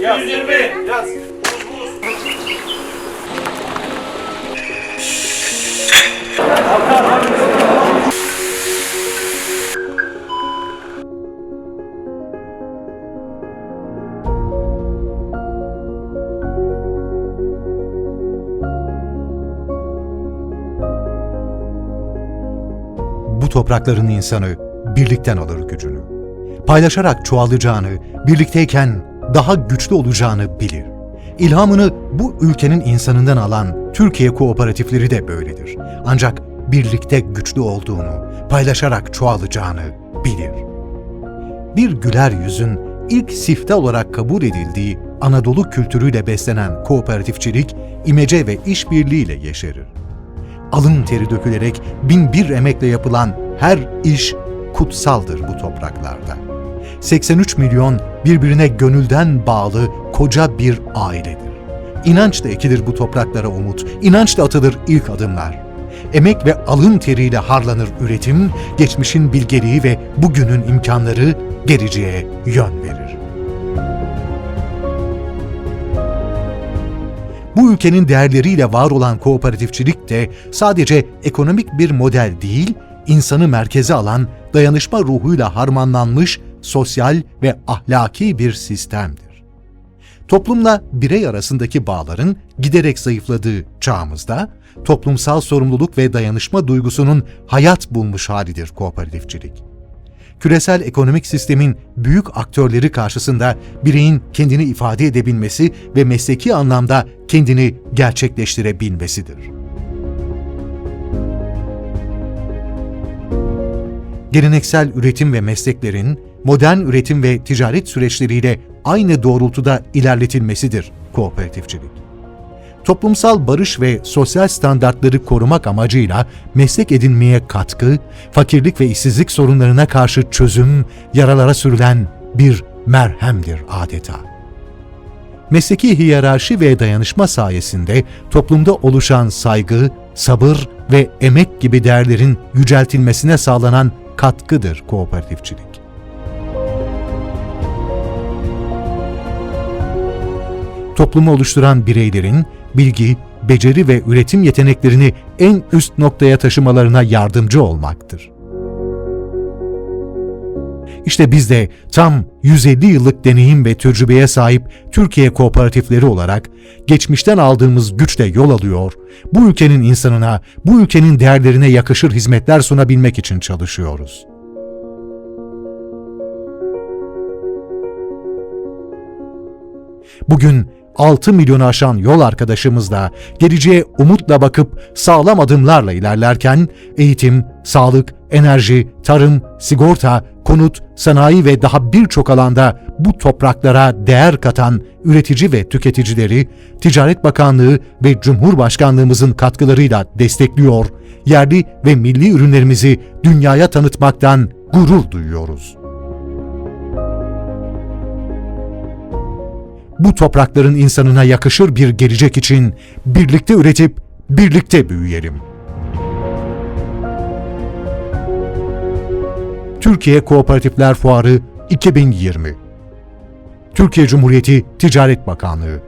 Yaz. 120. Yaz. Bu toprakların insanı birlikten alır gücünü. Paylaşarak çoğalacağını, birlikteyken daha güçlü olacağını bilir. İlhamını bu ülkenin insanından alan Türkiye kooperatifleri de böyledir. Ancak birlikte güçlü olduğunu, paylaşarak çoğalacağını bilir. Bir güler yüzün ilk sifte olarak kabul edildiği Anadolu kültürüyle beslenen kooperatifçilik, imece ve işbirliğiyle yeşerir alın teri dökülerek bin bir emekle yapılan her iş kutsaldır bu topraklarda. 83 milyon birbirine gönülden bağlı koca bir ailedir. İnançla ekilir bu topraklara umut, inançla atılır ilk adımlar. Emek ve alın teriyle harlanır üretim, geçmişin bilgeliği ve bugünün imkanları geleceğe yön verir. Bu ülkenin değerleriyle var olan kooperatifçilik de sadece ekonomik bir model değil, insanı merkeze alan dayanışma ruhuyla harmanlanmış sosyal ve ahlaki bir sistemdir. Toplumla birey arasındaki bağların giderek zayıfladığı çağımızda toplumsal sorumluluk ve dayanışma duygusunun hayat bulmuş halidir kooperatifçilik küresel ekonomik sistemin büyük aktörleri karşısında bireyin kendini ifade edebilmesi ve mesleki anlamda kendini gerçekleştirebilmesidir. Geleneksel üretim ve mesleklerin modern üretim ve ticaret süreçleriyle aynı doğrultuda ilerletilmesidir kooperatifçilik toplumsal barış ve sosyal standartları korumak amacıyla meslek edinmeye katkı, fakirlik ve işsizlik sorunlarına karşı çözüm, yaralara sürülen bir merhemdir adeta. Mesleki hiyerarşi ve dayanışma sayesinde toplumda oluşan saygı, sabır ve emek gibi değerlerin yüceltilmesine sağlanan katkıdır kooperatifçilik. Toplumu oluşturan bireylerin bilgi, beceri ve üretim yeteneklerini en üst noktaya taşımalarına yardımcı olmaktır. İşte biz de tam 150 yıllık deneyim ve tecrübeye sahip Türkiye kooperatifleri olarak geçmişten aldığımız güçle yol alıyor, bu ülkenin insanına, bu ülkenin değerlerine yakışır hizmetler sunabilmek için çalışıyoruz. Bugün 6 milyonu aşan yol arkadaşımızla geleceğe umutla bakıp sağlam adımlarla ilerlerken eğitim, sağlık, enerji, tarım, sigorta, konut, sanayi ve daha birçok alanda bu topraklara değer katan üretici ve tüketicileri Ticaret Bakanlığı ve Cumhurbaşkanlığımızın katkılarıyla destekliyor, yerli ve milli ürünlerimizi dünyaya tanıtmaktan gurur duyuyoruz. bu toprakların insanına yakışır bir gelecek için birlikte üretip birlikte büyüyelim. Türkiye Kooperatifler Fuarı 2020 Türkiye Cumhuriyeti Ticaret Bakanlığı